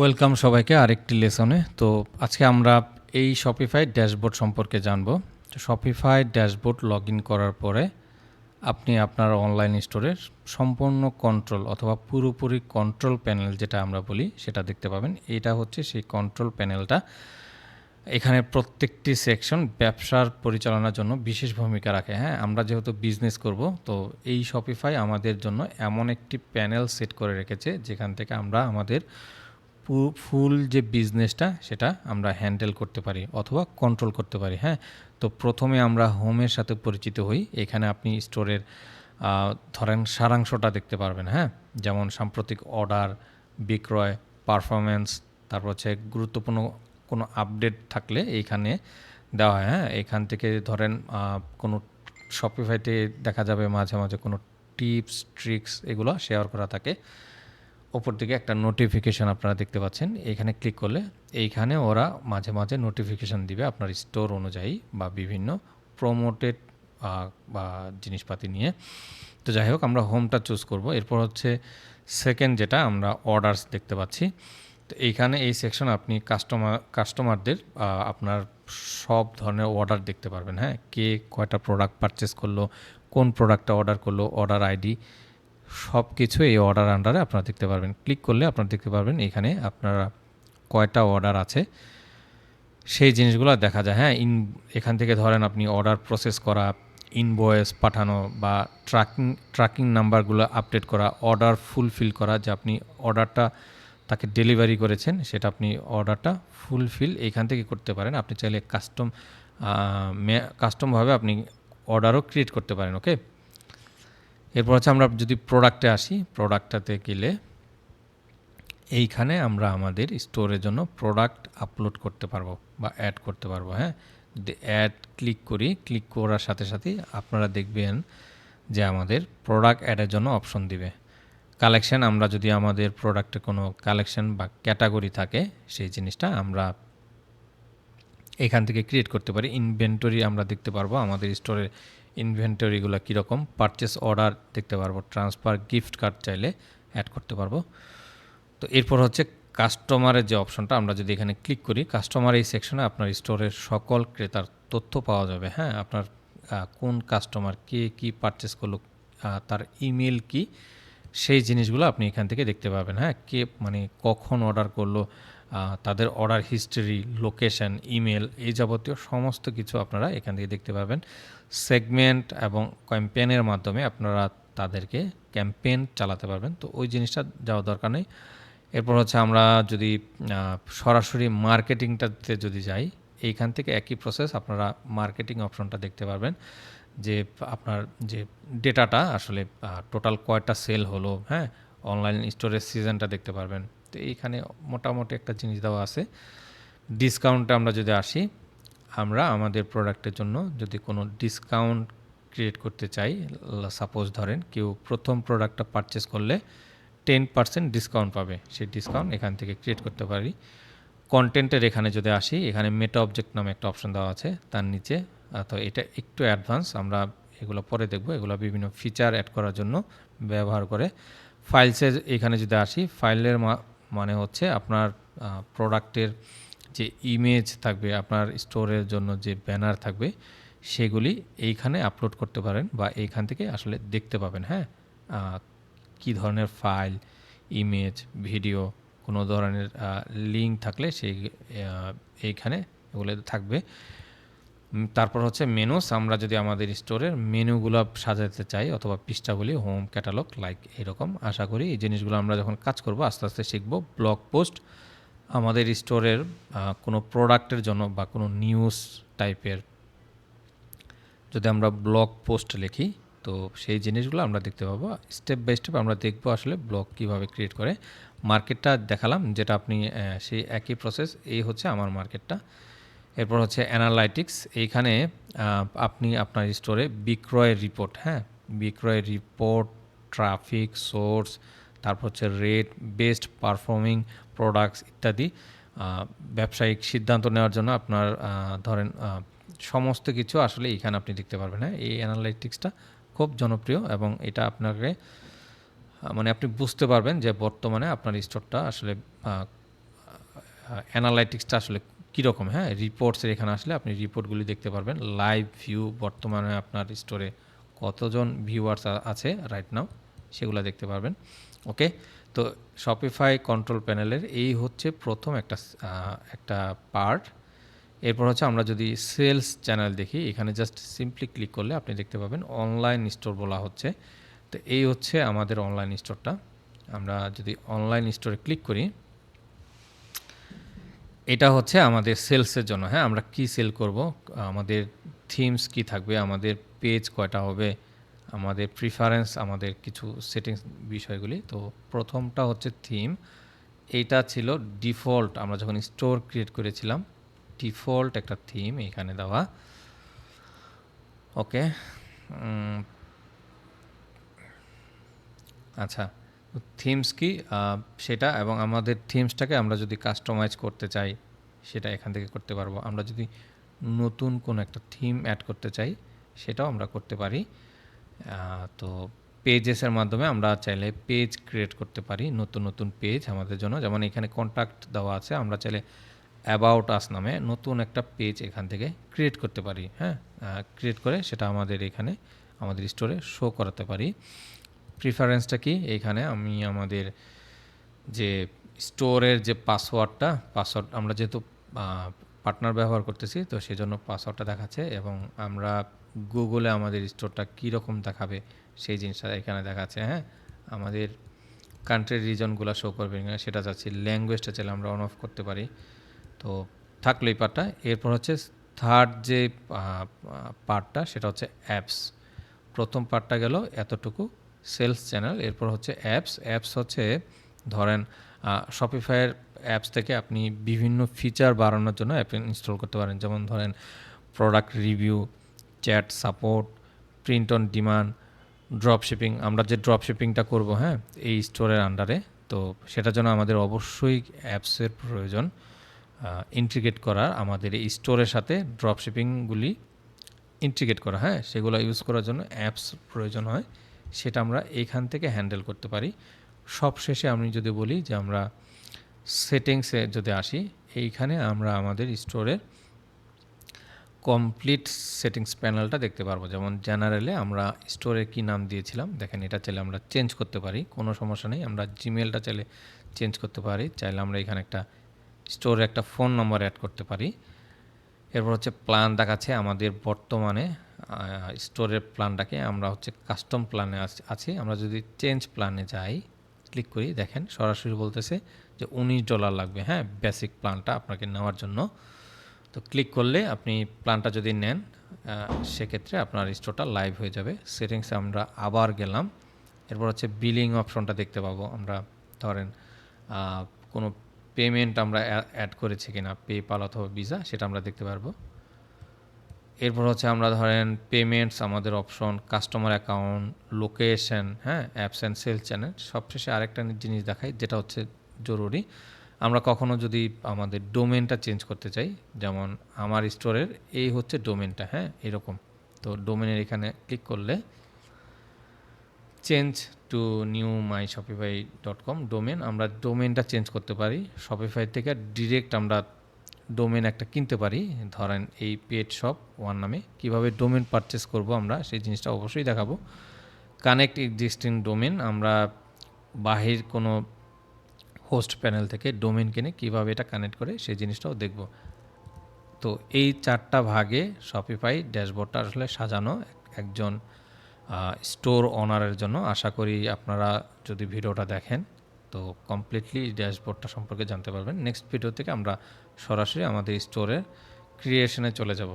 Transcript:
Welcome সবাইকে আরেকটি লেসনে। তো আজকে আমরা এই শপিফাই ড্যাশবোর্ড সম্পর্কে জানব। তো শপিফাই ড্যাশবোর্ড লগ করার পরে আপনি আপনার অনলাইন স্টোরের সম্পূর্ণ কন্ট্রোল অথবা পুরোপুরি কন্ট্রোল প্যানেল যেটা আমরা বলি, সেটা দেখতে পাবেন। এটা হচ্ছে সেই কন্ট্রোল প্যানেলটা। এখানে প্রত্যেকটি সেকশন ব্যবসার পরিচালনার জন্য বিশেষ ভূমিকা রাখে। হ্যাঁ আমরা যেহেতু বিজনেস করব, তো এই শপিফাই আমাদের জন্য এমন একটি প্যানেল সেট করে রেখেছে, যেখান থেকে আমরা আমাদের ফুল যে বিজনেসটা সেটা আমরা হ্যান্ডেল করতে পারি অথবা কন্ট্রোল করতে পারি হ্যাঁ? তো প্রথমে আমরা হোমের সাথে পরিচিত হই। এখানে আপনি স্টোরের ধরেন সারাংশটা দেখতে পারবেন হ্যাঁ? যেমন সাম্প্রতিক অর্ডার বিক্রয় পারফরমেন্স তারপর হচ্ছে গুরুত্বপূর্ণ কোনো আপডেট থাকলে এইখানে দেওয়া হয় হ্যাঁ? এখান থেকে ধরেন কোনো শপিফাইতে দেখা যাবে মাঝে মাঝে কোনো টিপস ট্রিক্স এগুলো শেয়ার করা থাকে। ওপর দিকে একটা নোটিফিকেশন আপনারা দেখতে পাচ্ছেন। এখানে ক্লিক করলে এইখানে ওরা মাঝে মাঝে নোটিফিকেশন দিবে আপনার স্টোর অনুযায়ী বা বিভিন্ন প্রমোটেড বা জিনিসপাতি নিয়ে। তো যাই হোক, আমরা হোমটা চুজ করব। এরপর হচ্ছে সেকেন্ড যেটা আমরা অর্ডারস দেখতে পাচ্ছি। তো এইখানে এই সেকশন আপনি কাস্টমার কাস্টমারদের আপনার সব ধরনের অর্ডার দেখতে পারবেন। হ্যাঁ কে কয়টা প্রোডাক্ট পারচেস করল, কোন প্রোডাক্টটা অর্ডার করল অর্ডার আইডি সব কিছু এই অর্ডার আন্ডারে আপনারা দেখতে পারবেন। ক্লিক করলে আপনারা দেখতে পারবেন এখানে আপনারা কয়টা অর্ডার আছে। সেই জিনিসগুলো দেখা যায়। হ্যাঁ ইন এখান থেকে ধরেন আপনি অর্ডার প্রসেস করা ইনভয়েস পাঠানো বা ট্র্যাকিং ট্র্যাকিং নাম্বারগুলো আপডেট করা অর্ডার ফুলফিল করা, যে আপনি অর্ডারটা তাকে ডেলিভারি করেছেন, সেটা আপনি অর্ডারটা ফুলফিল এখান থেকে করতে পারেন। আপনি চাইলে কাস্টম কাস্টমভাবে আপনি অর্ডারও ক্রিয়েট করতে পারেন ওকে এরপর হচ্ছে আমরা যদি প্রোডাক্টে আসি প্রোডাক্টটাতে গেলে এইখানে আমরা আমাদের স্টোরের জন্য প্রোডাক্ট আপলোড করতে পারব বা অ্যাড করতে পারব হ্যাঁ? যদি অ্যাড ক্লিক করি ক্লিক করার সাথে সাথেই আপনারা দেখবেন যে আমাদের প্রোডাক্ট অ্যাডের জন্য অপশন দিবে। কালেকশন আমরা যদি আমাদের প্রোডাক্টে কোনো কালেকশন বা ক্যাটাগরি থাকে, সেই জিনিসটা আমরা এখান থেকে ক্রিয়েট করতে পারি। ইনভেন্টরি আমরা দেখতে পারব আমাদের স্টোরের ইনভেন্টরিগুলো কীরকম? পারচেস অর্ডার দেখতে পারব। ট্রান্সফার গিফট কার্ড চাইলে অ্যাড করতে পারব। তো এরপর হচ্ছে কাস্টমারের যে অপশনটা আমরা যদি এখানে ক্লিক করি কাস্টমার এই সেকশনে আপনার স্টোরের সকল ক্রেতার তথ্য পাওয়া যাবে। হ্যাঁ আপনার কোন কাস্টমার কে কী পারচেস করল তার ইমেল কি, সেই জিনিসগুলো আপনি এখান থেকে দেখতে পাবেন। হ্যাঁ কে মানে কখন অর্ডার করল তাদের অর্ডার হিস্টোরি, লোকেশন, ইমেল এই যাবতীয় সমস্ত কিছু আপনারা এখান থেকে দেখতে পাবেন। সেগমেন্ট এবং ক্যাম্পেনের মাধ্যমে আপনারা তাদেরকে ক্যাম্পেন চালাতে পারবেন। তো ওই জিনিসটা যাওয়া দরকার নেই। এরপর হচ্ছে আমরা যদি সরাসরি মার্কেটিংটাতে যদি যাই, এইখান থেকে একই প্রসেস আপনারা মার্কেটিং অপশনটা দেখতে পারবেন। যে আপনার যে ডেটাটা আসলে টোটাল কয়টা সেল হলো হ্যাঁ? অনলাইন স্টোরেজ সিজনটা দেখতে পারবেন। তো এইখানে মোটামুটি একটা জিনিস দেওয়া আছে। ডিসকাউন্টে আমরা যদি আসি, আমরা আমাদের প্রোডাক্টের জন্য যদি কোনো ডিসকাউন্ট ক্রিয়েট করতে চাই সাপোজ ধরেন কেউ প্রথম প্রোডাক্টটা পারচেস করলে টেন পার্সেন্ট ডিসকাউন্ট পাবে। সেই ডিসকাউন্ট এখান থেকে ক্রিয়েট করতে পারি। কন্টেন্টের এখানে যদি আসি, এখানে মেটা অবজেক্ট নামে একটা অপশন দেওয়া আছে, তার নিচে। তো এটা একটু অ্যাডভান্স আমরা এগুলো পরে দেখব। এগুলো বিভিন্ন ফিচার অ্যাড করার জন্য ব্যবহার করে। ফাইলসে এখানে যদি আসি ফাইলের মা- মানে হচ্ছে আপনার প্রোডাক্টের যে ইমেজ থাকবে, আপনার স্টোরের জন্য যে ব্যানার থাকবে, সেগুলি এইখানে আপলোড করতে পারেন বা এইখান থেকে আসলে দেখতে পাবেন হ্যাঁ? কি ধরনের ফাইল ইমেজ ভিডিও কোনো ধরনের লিঙ্ক থাকলে সেই এইখানে এগুলো থাকবে। তারপর হচ্ছে মেনুস আমরা যদি আমাদের স্টোরের মেনুগুলো সাজাতে চাই অথবা পৃষ্ঠাগুলি হোম ক্যাটালগ লাইক এরকম, আশা করি এই জিনিসগুলো আমরা যখন কাজ করব, আস্তে আস্তে শিখব। ব্লগ পোস্ট আমাদের স্টোরের কোনো প্রোডাক্টের জন্য বা কোনো নিউজ টাইপের যদি আমরা ব্লগ পোস্ট লিখি, তো সেই জিনিসগুলো আমরা দেখতে পাবো। স্টেপ বাই স্টেপ আমরা দেখব আসলে ব্লগ কীভাবে ক্রিয়েট করে। মার্কেটটা দেখালাম, যেটা আপনি সেই একই প্রসেস এই হচ্ছে আমার মার্কেটটা এরপর হচ্ছে অ্যানালাইটিক্স, এইখানে আপনি আপনার স্টোরে বিক্রয়ের রিপোর্ট হ্যাঁ? বিক্রয়ের রিপোর্ট, ট্রাফিক, সোর্স, তারপর হচ্ছে রেট, বেস্ট পারফর্মিং প্রোডাক্টস ইত্যাদি ব্যবসায়িক সিদ্ধান্ত নেওয়ার জন্য আপনার ধরেন সমস্ত কিছু আসলে এখানে আপনি দেখতে পারবেন হ্যাঁ? এই অ্যানালাইটিক্সটা খুব জনপ্রিয় এবং এটা আপনাকে মানে আপনি বুঝতে পারবেন যে বর্তমানে আপনার স্টোরটা আসলে অ্যানালাইটিক্সটা আসলে কীরকম? হ্যাঁ রিপোর্টসের এখানে আসলে আপনি রিপোর্টগুলি দেখতে পারবেন। লাইভ ভিউ বর্তমানে আপনার স্টোরে কতজন ভিউয়ার্স আছে রাইট নাও সেগুলো দেখতে পারবেন। ওকে তো শপিফাই কন্ট্রোল প্যানেলের এই হচ্ছে প্রথম একটা একটা পার্ট এরপর হচ্ছে আমরা যদি সেলস চ্যানেল দেখি, এখানে জাস্ট সিম্পলি ক্লিক করলে আপনি দেখতে পাবেন অনলাইন স্টোর বলা হচ্ছে। তো এই হচ্ছে আমাদের অনলাইন স্টোরটা আমরা যদি অনলাইন স্টোরে ক্লিক করি এটা হচ্ছে আমাদের সেলসের জন্য হ্যাঁ? আমরা কি সেল করব? আমাদের থিমস কি থাকবে? আমাদের পেজ কয়টা হবে? আমাদের প্রিফারেন্স আমাদের কিছু সেটিংস বিষয়গুলি। তো প্রথমটা হচ্ছে থিম এইটা ছিল ডিফল্ট আমরা যখন স্টোর ক্রিয়েট করেছিলাম ডিফল্ট একটা থিম এখানে দেওয়া। ওকে আচ্ছা। থিমস কি সেটা এবং আমাদের থিমসটাকে আমরা যদি কাস্টমাইজ করতে চাই, সেটা এখান থেকে করতে পারব। আমরা যদি নতুন কোনো একটা থিম অ্যাড করতে চাই, সেটাও আমরা করতে পারি। তো পেজেসের মাধ্যমে আমরা চাইলে পেজ ক্রিয়েট করতে পারি, নতুন নতুন পেজ আমাদের জন্য। যেমন এখানে কন্ট্যাক্ট দেওয়া আছে, আমরা চাইলে অ্যাবাউট আস নামে নতুন একটা পেজ এখান থেকে ক্রিয়েট করতে পারি হ্যাঁ? ক্রিয়েট করে সেটা আমাদের এখানে, আমাদের স্টোরে শো করাতে পারি। প্রিফারেন্সটা কি? এইখানে আমি আমাদের যে স্টোরের যে পাসওয়ার্ডটা পাসওয়ার্ড আমরা যেহেতু পার্টনার ব্যবহার করতেছি, তো সেই জন্য পাসওয়ার্ডটা দেখাচ্ছে এবং আমরা গুগলে আমাদের স্টোরটা কীরকম দেখাবে সেই জিনিসটা এখানে দেখাচ্ছে হ্যাঁ? আমাদের কান্ট্রির রিজনগুলো শো করবে সেটা চাচ্ছি ল্যাঙ্গুয়েজটা চাইলে আমরা অন অফ করতে পারি। তো থাকল এই পার্টটা এরপর হচ্ছে থার্ড যে পার্টটা সেটা হচ্ছে অ্যাপস প্রথম পার্টটা গেল এতটুকু। সেলস চ্যানেল, এরপর হচ্ছে অ্যাপস। অ্যাপস হচ্ছে, ধরেন শপিফাইয়ের অ্যাপস থেকে আপনি বিভিন্ন ফিচার বাড়ানোর জন্য অ্যাপ ইনস্টল করতে পারেন। যেমন ধরেন product review chat support print on demand drop shipping আমরা যে ড্রপ শিপিংটা করব হ্যাঁ এই স্টোরের আন্ডারে তো সেটার জন্য আমাদের অবশ্যই অ্যাপসের প্রয়োজন ইন্টিগ্রেট করার। আমাদের এই স্টোরের সাথে ড্রপ শিপিংগুলি ইন্টিগ্রেট করা হ্যাঁ সেগুলো ইউজ করার জন্য অ্যাপস প্রয়োজন হয়। সেটা আমরা এইখান থেকে হ্যান্ডেল করতে পারি। সব শেষে আমি যদি বলি যে আমরা সেটিংসে যদি আসি, এইখানে আমরা আমাদের স্টোরের কমপ্লিট সেটিংস প্যানেলটা দেখতে পারব। যেমন জেনারেলে আমরা স্টোরে কি নাম দিয়েছিলাম? দেখেন এটা চাইলে আমরা চেঞ্জ করতে পারি, কোনো সমস্যা নেই। আমরা জিমেলটা চাইলে চেঞ্জ করতে পারি, চাইলে আমরা এখানে একটা স্টোরে একটা ফোন নম্বর অ্যাড করতে পারি। এরপর হচ্ছে প্ল্যান দেখাচ্ছে আমাদের বর্তমানে স্টোরের প্ল্যানটাকে আমরা হচ্ছে কাস্টম প্ল্যানে আছি আমরা যদি চেঞ্জ প্ল্যানে যাই, ক্লিক করি, দেখেন সরাসরি বলতেছে যে উনিশ ডলার লাগবে হ্যাঁ বেসিক প্ল্যানটা আপনাকে নেওয়ার জন্য। তো ক্লিক করলে আপনি প্ল্যানটা যদি নেন সেক্ষেত্রে আপনার স্টোরটা লাইভ হয়ে যাবে। সেটিংসে আমরা আবার গেলাম। এরপর হচ্ছে বিলিং অপশনটা দেখতে পাবো আমরা। ধরেন কোনো পেমেন্ট আমরা অ্যাড করেছি কিনা, পেপাল অথবা ভিসা, সেটা আমরা দেখতে পারব। এরপর হচ্ছে আমরা ধরেন পেমেন্টস আমাদের অপশন কাস্টমার অ্যাকাউন্ট লোকেশন হ্যাঁ অ্যাপস অ্যান্ড সেল চ্যানেল সবশেষে আরেকটা জিনিস দেখাই, যেটা হচ্ছে জরুরি। আমরা কখনো যদি আমাদের ডোমেনটা চেঞ্জ করতে চাই, যেমন আমার স্টোরের এই হচ্ছে ডোমেনটা হ্যাঁ এরকম। তো ডোমেনের এখানে ক্লিক করলে change to new my Shopify dot com domain আমরা ডোমেনটা চেঞ্জ করতে পারি। শপিফাই থেকে ডিরেক্ট আমরা ডোমেন একটা কিনতে পারি। ধরেন এই পেট শপ ওয়ান নামে। কীভাবে ডোমেন পারচেস করব আমরা? সেই জিনিসটা অবশ্যই দেখাবো। কানেক্ট এক্সিস্টিং ডোমেন আমরা বাহির কোনো হোস্ট প্যানেল থেকে ডোমেন কিনে কীভাবে এটা কানেক্ট করে সেই জিনিসটাও দেখব। তো এই চারটা ভাগে শপিফাই ড্যাশবোর্ডটা আসলে সাজানো একজন স্টোর ওনারের জন্য। আশা করি আপনারা যদি ভিডিওটা দেখেন, তো কমপ্লিটলি ড্যাশবোর্ডটা সম্পর্কে জানতে পারবেন। নেক্সট ভিডিও থেকে আমরা সরাসরি আমাদের স্টোরে ক্রিয়েশনে চলে যাব।